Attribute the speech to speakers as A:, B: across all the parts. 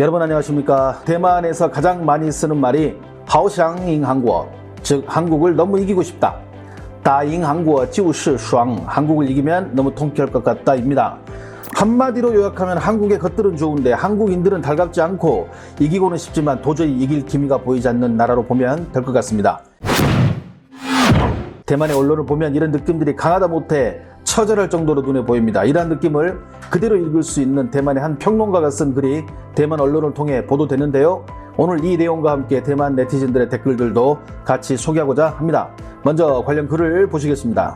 A: 여러분 안녕하십니까? 대만에서 가장 많이 쓰는 말이 하오샹잉 한국어 즉 한국을 너무 이기고 싶다 다잉 한국어 지우시수왕 한국을 이기면 너무 통쾌할 것 같다 입니다. 한마디로 요약하면 한국의 것들은 좋은데 한국인들은 달갑지 않고 이기고는 싶지만 도저히 이길 기미가 보이지 않는 나라로 보면 될 것 같습니다. 대만의 언론을 보면 이런 느낌들이 강하다 못해 처절할 정도로 눈에 보입니다. 이러한 느낌을 그대로 읽을 수 있는 대만의 한 평론가가 쓴 글이 대만 언론을 통해 보도되는데요. 오늘 이 내용과 함께 대만 네티즌들의 댓글들도 같이 소개하고자 합니다. 먼저 관련 글을 보시겠습니다.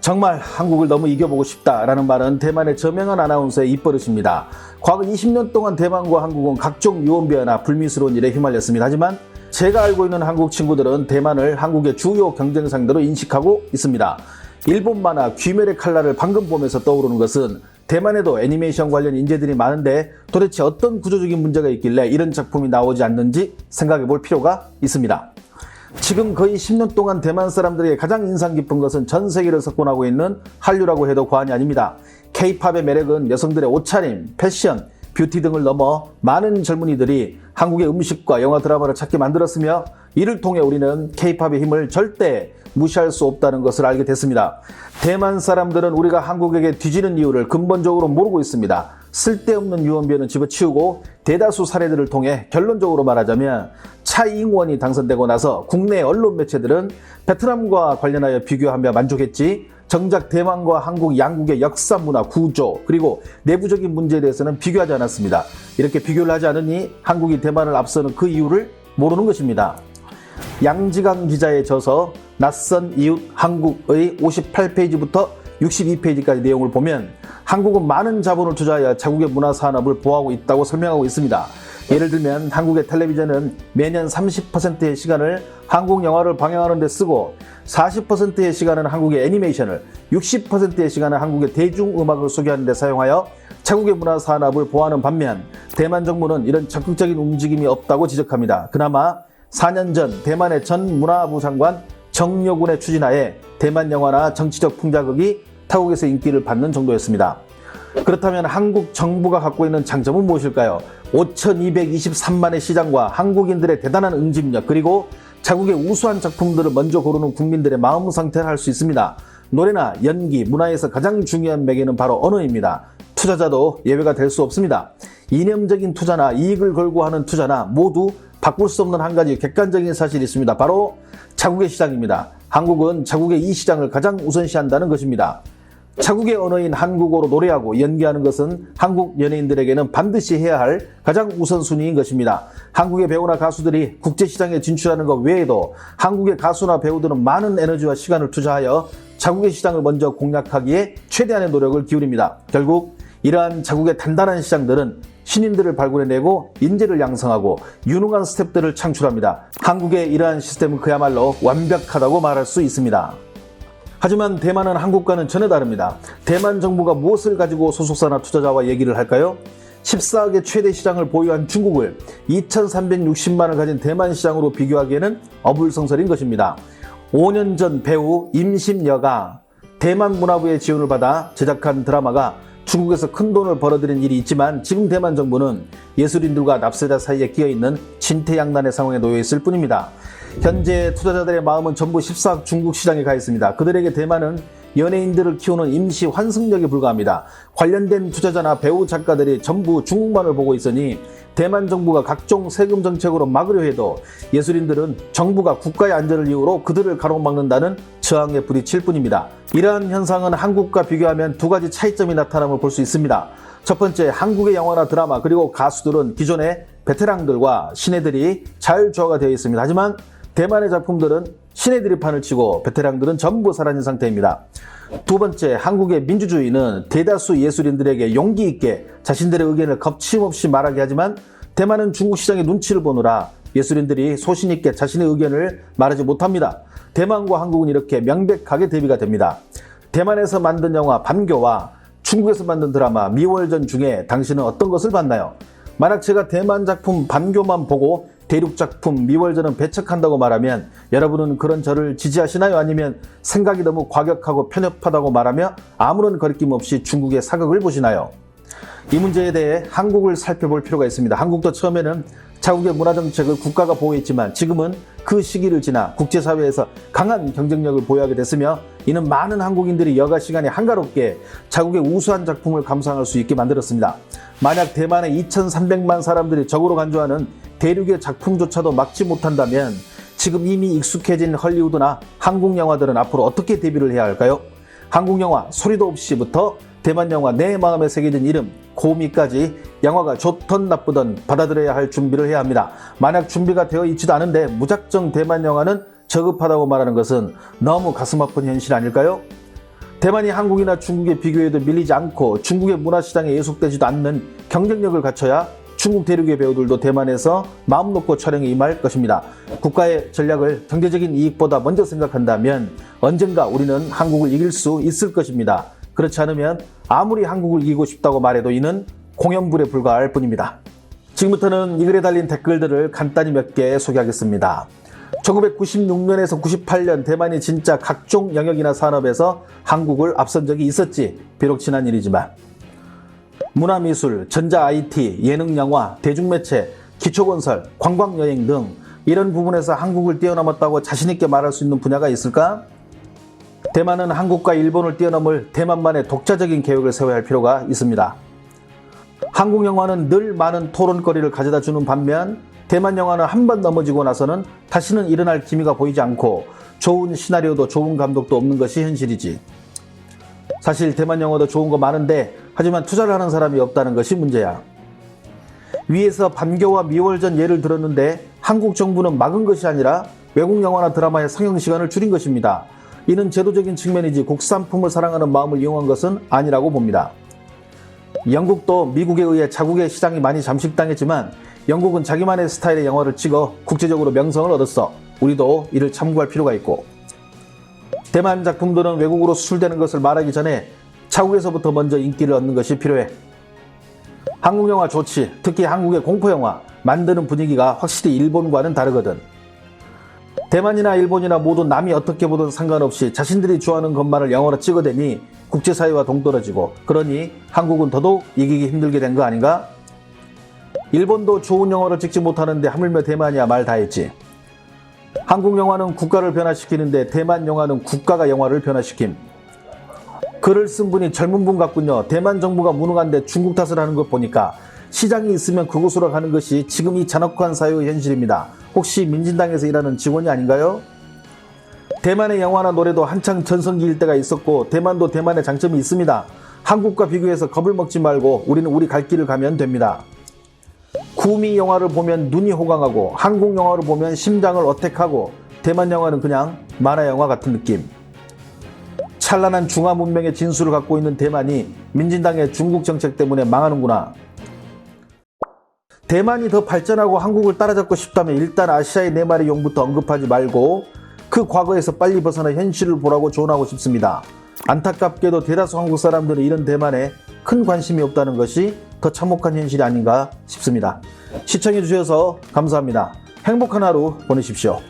A: 정말 한국을 너무 이겨보고 싶다라는 말은 대만의 저명한 아나운서의 입버릇입니다. 과거 20년 동안 대만과 한국은 각종 유언비어나 불미스러운 일에 휘말렸습니다. 하지만 제가 알고 있는 한국 친구들은 대만을 한국의 주요 경쟁 상대로 인식하고 있습니다. 일본 만화 귀멸의 칼날을 방금 보면서 떠오르는 것은 대만에도 애니메이션 관련 인재들이 많은데 도대체 어떤 구조적인 문제가 있길래 이런 작품이 나오지 않는지 생각해 볼 필요가 있습니다. 지금 거의 10년 동안 대만 사람들에게 가장 인상 깊은 것은 전 세계를 석권하고 있는 한류라고 해도 과언이 아닙니다. K-팝의 매력은 여성들의 옷차림, 패션, 뷰티 등을 넘어 많은 젊은이들이 한국의 음식과 영화 드라마를 찾게 만들었으며 이를 통해 우리는 K-팝의 힘을 절대 무시할 수 없다는 것을 알게 됐습니다. 대만 사람들은 우리가 한국에게 뒤지는 이유를 근본적으로 모르고 있습니다. 쓸데없는 유언비어는 집어치우고 대다수 사례들을 통해 결론적으로 말하자면 차이잉원이 당선되고 나서 국내 언론 매체들은 베트남과 관련하여 비교하며 만족했지 정작 대만과 한국 양국의 역사 문화 구조 그리고 내부적인 문제에 대해서는 비교하지 않았습니다. 이렇게 비교를 하지 않으니 한국이 대만을 앞서는 그 이유를 모르는 것입니다. 양지강 기자의 저서 낯선 이웃 한국의 58페이지부터 62페이지까지 내용을 보면 한국은 많은 자본을 투자하여 자국의 문화 산업을 보호하고 있다고 설명하고 있습니다. 예를 들면 한국의 텔레비전은 매년 30%의 시간을 한국 영화를 방영하는 데 쓰고 40%의 시간은 한국의 애니메이션을 60%의 시간은 한국의 대중음악을 소개하는 데 사용하여 자국의 문화 산업을 보호하는 반면 대만 정부는 이런 적극적인 움직임이 없다고 지적합니다. 그나마 4년 전 대만의 전 문화부 장관 정여군의 추진하에 대만 영화나 정치적 풍자극이 타국에서 인기를 받는 정도였습니다. 그렇다면 한국 정부가 갖고 있는 장점은 무엇일까요? 5,223만의 시장과 한국인들의 대단한 응집력 그리고 자국의 우수한 작품들을 먼저 고르는 국민들의 마음 상태를 알수 있습니다. 노래나 연기, 문화에서 가장 중요한 매개는 바로 언어입니다. 투자자도 예외가 될 수 없습니다. 이념적인 투자나 이익을 걸고 하는 투자나 모두 바꿀 수 없는 한 가지 객관적인 사실이 있습니다. 바로 자국의 시장입니다. 한국은 자국의 이 시장을 가장 우선시한다는 것입니다. 자국의 언어인 한국어로 노래하고 연기하는 것은 한국 연예인들에게는 반드시 해야 할 가장 우선순위인 것입니다. 한국의 배우나 가수들이 국제시장에 진출하는 것 외에도 한국의 가수나 배우들은 많은 에너지와 시간을 투자하여 자국의 시장을 먼저 공략하기에 최대한의 노력을 기울입니다. 결국 이러한 자국의 단단한 시장들은 신인들을 발굴해내고 인재를 양성하고 유능한 스탭들을 창출합니다. 한국의 이러한 시스템은 그야말로 완벽하다고 말할 수 있습니다. 하지만 대만은 한국과는 전혀 다릅니다. 대만 정부가 무엇을 가지고 소속사나 투자자와 얘기를 할까요? 14억의 최대 시장을 보유한 중국을 2,360만을 가진 대만 시장으로 비교하기에는 어불성설인 것입니다. 5년 전 배우 임심여가 대만 문화부의 지원을 받아 제작한 드라마가 중국에서 큰 돈을 벌어들인 일이 있지만 지금 대만 정부는 예술인들과 납세자 사이에 끼어 있는 진퇴양난의 상황에 놓여 있을 뿐입니다. 현재 투자자들의 마음은 전부 14억 중국 시장에 가 있습니다. 그들에게 대만은 연예인들을 키우는 임시 환승역에 불과합니다. 관련된 투자자나 배우 작가들이 전부 중국만을 보고 있으니 대만 정부가 각종 세금 정책으로 막으려 해도 예술인들은 정부가 국가의 안전을 이유로 그들을 가로막는다는 저항에 부딪힐 뿐입니다. 이러한 현상은 한국과 비교하면 두 가지 차이점이 나타남을 볼 수 있습니다. 첫 번째, 한국의 영화나 드라마 그리고 가수들은 기존의 베테랑들과 신예들이 잘 조화가 되어 있습니다. 하지만 대만의 작품들은 신예들이 판을 치고 베테랑들은 전부 사라진 상태입니다. 두 번째, 한국의 민주주의는 대다수 예술인들에게 용기 있게 자신들의 의견을 겁침없이 말하게 하지만 대만은 중국 시장의 눈치를 보느라 예술인들이 소신 있게 자신의 의견을 말하지 못합니다. 대만과 한국은 이렇게 명백하게 대비가 됩니다. 대만에서 만든 영화 반교와 중국에서 만든 드라마 미월전 중에 당신은 어떤 것을 봤나요? 만약 제가 대만 작품 반교만 보고 대륙 작품 미월전은 배척한다고 말하면 여러분은 그런 저를 지지하시나요? 아니면 생각이 너무 과격하고 편협하다고 말하며 아무런 거리낌 없이 중국의 사극을 보시나요? 이 문제에 대해 한국을 살펴볼 필요가 있습니다. 한국도 처음에는 자국의 문화 정책을 국가가 보호했지만 지금은 그 시기를 지나 국제사회에서 강한 경쟁력을 보유하게 됐으며 이는 많은 한국인들이 여가 시간에 한가롭게 자국의 우수한 작품을 감상할 수 있게 만들었습니다. 만약 대만의 2,300만 사람들이 적으로 간주하는 대륙의 작품조차도 막지 못한다면 지금 이미 익숙해진 헐리우드나 한국 영화들은 앞으로 어떻게 데뷔를 해야 할까요? 한국 영화 소리도 없이부터 대만 영화 내 마음에 새겨진 이름 고미까지 영화가 좋던 나쁘던 받아들여야 할 준비를 해야 합니다. 만약 준비가 되어 있지도 않은데 무작정 대만 영화는 저급하다고 말하는 것은 너무 가슴 아픈 현실 아닐까요? 대만이 한국이나 중국에 비교해도 밀리지 않고 중국의 문화시장에 예속되지도 않는 경쟁력을 갖춰야 중국 대륙의 배우들도 대만에서 마음 놓고 촬영에 임할 것입니다. 국가의 전략을 경제적인 이익보다 먼저 생각한다면 언젠가 우리는 한국을 이길 수 있을 것입니다. 그렇지 않으면 아무리 한국을 이기고 싶다고 말해도 이는 공연불에 불과할 뿐입니다. 지금부터는 이 글에 달린 댓글들을 간단히 몇 개 소개하겠습니다. 1996년에서 98년 대만이 진짜 각종 영역이나 산업에서 한국을 앞선 적이 있었지. 비록 지난 일이지만. 문화미술, 전자 IT, 예능 영화, 대중매체, 기초건설, 관광여행 등 이런 부분에서 한국을 뛰어넘었다고 자신있게 말할 수 있는 분야가 있을까? 대만은 한국과 일본을 뛰어넘을 대만만의 독자적인 계획을 세워야 할 필요가 있습니다. 한국 영화는 늘 많은 토론거리를 가져다 주는 반면 대만 영화는 한 번 넘어지고 나서는 다시는 일어날 기미가 보이지 않고 좋은 시나리오도 좋은 감독도 없는 것이 현실이지. 사실 대만 영화도 좋은 거 많은데 하지만 투자를 하는 사람이 없다는 것이 문제야. 위에서 반교와 미월전 예를 들었는데 한국 정부는 막은 것이 아니라 외국 영화나 드라마의 상영 시간을 줄인 것입니다. 이는 제도적인 측면이지 국산품을 사랑하는 마음을 이용한 것은 아니라고 봅니다. 영국도 미국에 의해 자국의 시장이 많이 잠식당했지만 영국은 자기만의 스타일의 영화를 찍어 국제적으로 명성을 얻었어. 우리도 이를 참고할 필요가 있고. 대만 작품들은 외국으로 수출되는 것을 말하기 전에 자국에서부터 먼저 인기를 얻는 것이 필요해. 한국 영화 좋지. 특히 한국의 공포 영화 만드는 분위기가 확실히 일본과는 다르거든. 대만이나 일본이나 모두 남이 어떻게 보든 상관없이 자신들이 좋아하는 것만을 영화로 찍어대니 국제사회와 동떨어지고 그러니 한국은 더더욱 이기기 힘들게 된 거 아닌가? 일본도 좋은 영화를 찍지 못하는데 하물며 대만이야 말 다 했지. 한국 영화는 국가를 변화시키는데 대만 영화는 국가가 영화를 변화시킴. 글을 쓴 분이 젊은 분 같군요. 대만 정부가 무능한데 중국 탓을 하는 것 보니까 시장이 있으면 그곳으로 가는 것이 지금 이 잔혹한 사회의 현실입니다. 혹시 민진당에서 일하는 직원이 아닌가요? 대만의 영화나 노래도 한창 전성기일 때가 있었고 대만도 대만의 장점이 있습니다. 한국과 비교해서 겁을 먹지 말고 우리는 우리 갈 길을 가면 됩니다. 구미 영화를 보면 눈이 호강하고 한국 영화를 보면 심장을 어택하고 대만 영화는 그냥 만화 영화 같은 느낌. 찬란한 중화 문명의 진수를 갖고 있는 대만이 민진당의 중국 정책 때문에 망하는구나. 대만이 더 발전하고 한국을 따라잡고 싶다면 일단 아시아의 네 마리 용부터 언급하지 말고 그 과거에서 빨리 벗어나 현실을 보라고 조언하고 싶습니다. 안타깝게도 대다수 한국 사람들은 이런 대만에 큰 관심이 없다는 것이 더 참혹한 현실이 아닌가 싶습니다. 시청해 주셔서 감사합니다. 행복한 하루 보내십시오.